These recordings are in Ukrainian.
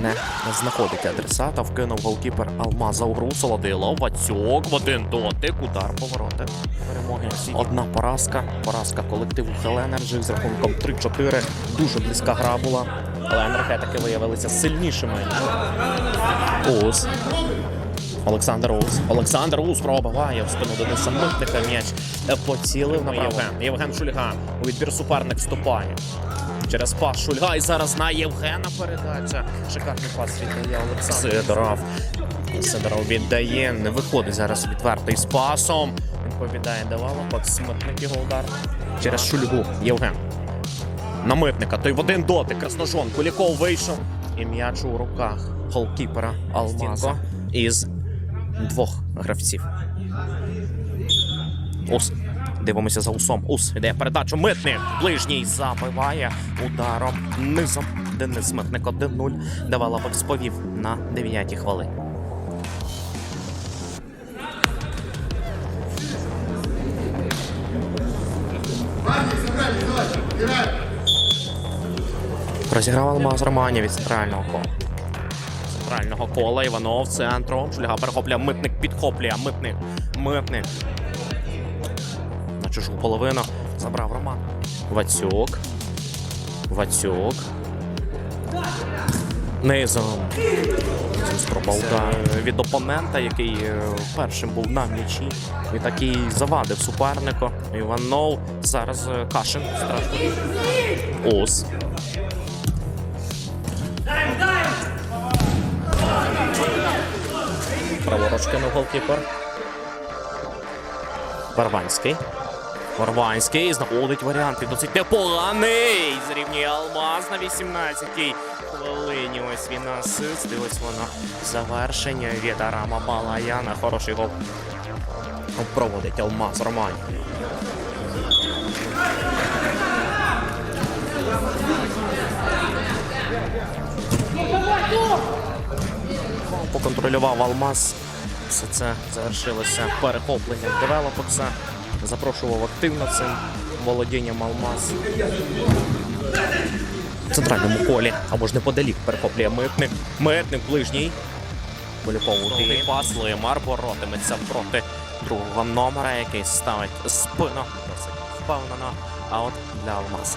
не знаходить адресата. Вкинув голкіпер Алмаза у гру. Солодило. Вацюк в один дотик. Удар повороти. Перемоги. Одна поразка. Поразка колективу Хеленерджі з рахунком 3-4. Дуже близька гра була. Але енергетики виявилися сильнішими. Ус. Олександр Ус. Олександр Ус пробиває в спину Дениса Митника. М'яч е, поцілив на Євген. Євген Шульган. У відбір суперник вступає. Через пас Шульга і зараз на Євгена передача. Шикарний пас віддає Олександр. Сидоров. Сидоров віддає. Не виходить зараз відвертий з пасом. Він повідає давало. Пак смитник його удар. Через Шульгу. Євген. На митника. Той в один дотик. Красножон. Куліков вийшов. І м'яч у руках голкіпера Алмаза із двох гравців. Ус. Дивимося за усом. Ус іде передачу. Митник. Ближній забиває ударом низом. Денис Митник 1-0. Девелопер сповів на 9-й хвилині. Розіграв Алмаз Романів від центрального кола. Центрального кола Іванов центром. Шульга перехоплює. Митник підхоплює. Митник. Митник. На чужу половину забрав Роман. Вацюк. Вацюк. Низом. Спроба від опонента, який е, першим був на м'ячі. І такий завадив супернику. Іванов. Зараз е, Кашин. Страшно. Ос. Праворуч кинув голкіпер. Варванський. Варванський знаходить варіант. Досить непоганий. Зрівнює Алмаз на 18-й хвилині. Ось він асист. І ось воно завершення від Арама Балаяна. Хороший гол. Проводить Алмаз Роман. Поконтролював Алмаз. Все це завершилося перехопленням девелопекса. Запрошував активно цим володінням Алмаз. В центральному колі, або ж неподалік перехоплює митник. Митник ближній. Поліповий пас Лимар боротиметься проти другого номера, який ставить спину. Досить впевнено. А от для Алмаза.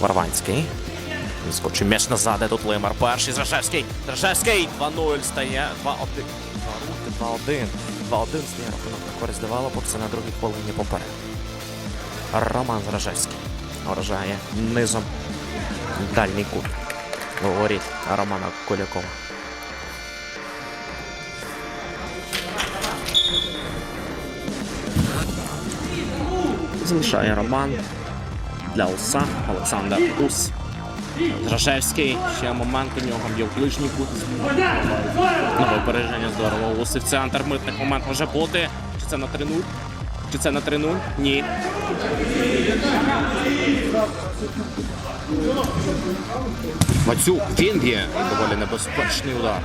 Варванський. Скочив м'яч назад, де тут Лимар. Перший Зражевський. Зражевський 2-0 стає. 2-1. 2-1. 2-1 стає рахунок на користь девелопокса на другій хвилині поперед. Роман Зражевський. Вражає низом. Дальній кут. Говорить Романа Колякова. Залишає Роман. Для Уса Олександр Ус. Зрашевський. Ще момент у нього б'є в ближній кут. Нове опереження здорово. Уси в центр. Митних момент може бути. Чи це на 3-0? Чи це на 3-0? Ні. Вацюк. Він б'є. Доволі небезпечний удар.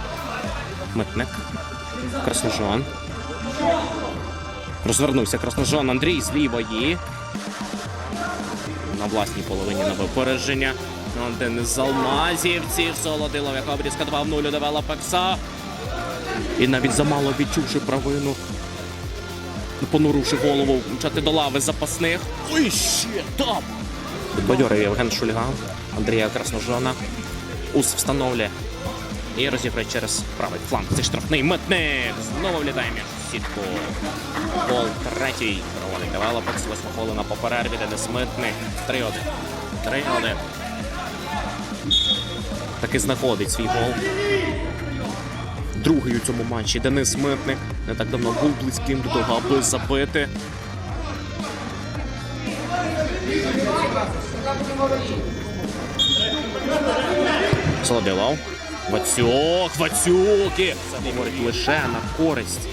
Митник. Красножон. Розвернувся Красножон Андрій з лівої. На власній половині нове опередження. Один із алмазівців. Солодилов, яка обрізка 2 в 0 давала Пекса. І навіть замало відчувши провину. Понуривши голову, мчати до лави запасних. Ой, ще там! Підбадьорив Євген Шульган, Андрія Красножона. Ус встановлює. І розіграє через правий фланг. Це штрафний митник. Знову влітає в сітку. Гол третій. Проводить девелопекс. Восьма хвилина по перерві. Денис Митник. 3-1. 3-1. Таки знаходить свій гол. Другий у цьому матчі Денис Митник. Не так давно був близьким до того, аби забити. Солодилов. Вацюк, Вацюки! Це говорить лише на користь.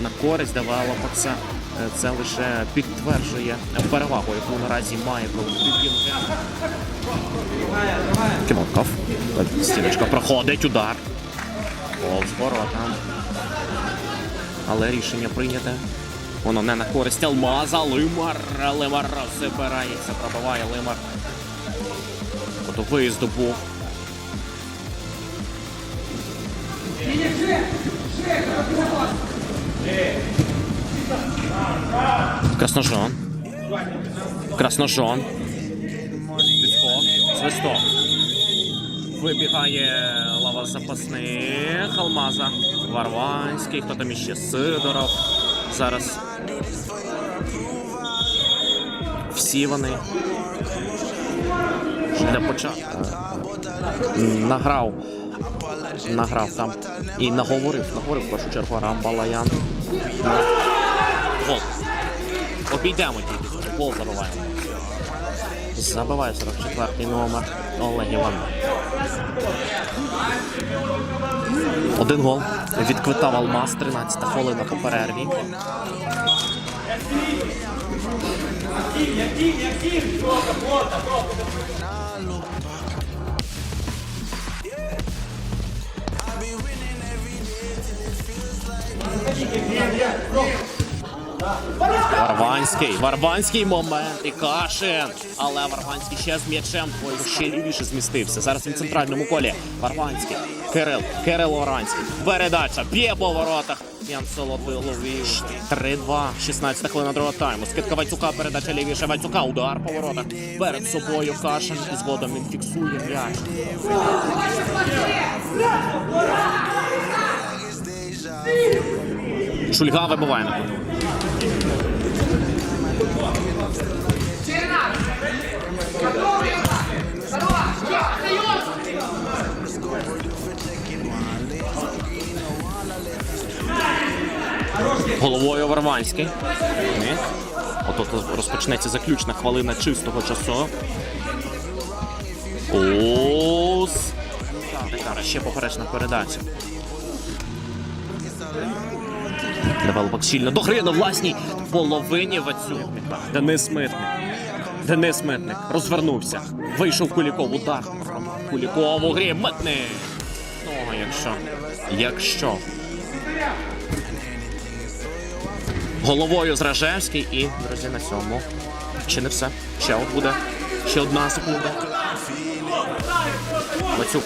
На користь давала Пакса. Це лише підтверджує перевагу, яку наразі має. Кімонков. Стіночка проходить удар. Повз ворота. Але рішення прийняте. Воно не на користь Алмаза. Лимар. Лимар розбирається. Пробиває Лимар. Виїзду був. Красножон. Красножон. Свисток. Вибігає лава запасних. Алмаза. Варванський. Хто там іще? Сидоров. Зараз. Всі вони. Для початку. Награв. Награв там. І наговорив. Наговорив в першу чергу Рамбалаян. Гол. Обійдемо тільки. Гол забиваємо. Забиває 44-й номер Олег Іван. Один гол. Відквитав Алмаз, 13 хвилина по перерві. Варванський, Варванський момент і Кашин. Але Варванський ще з м'ячем Ой, ще лівіше змістився. Зараз він в центральному колі. Варванський, Кирил, Кирил Оранський. Передача, б'є по воротах. Ян Солодий ловив. 3-2, 16 хвилина другого тайму. Скидка Вацюка, передача лівіше Вацюка, удар по воротах. Перед собою Кашин і згодом він фіксує м'яч. Шульга вибиває на. Головою Варванський. Отут розпочнеться заключна хвилина чистого часу. Така ще поперечна передача. Девелопак щільно до гри на власній половині Вацюк. Денис Митник. Денис Митник розвернувся. Вийшов Куліков. Удар. Куліков у грі. Митник. Ну, якщо. Якщо. Головою Зражевський і, друзі, на цьому. Ще не все. Ще буде. Ще одна секунда. Вацюк.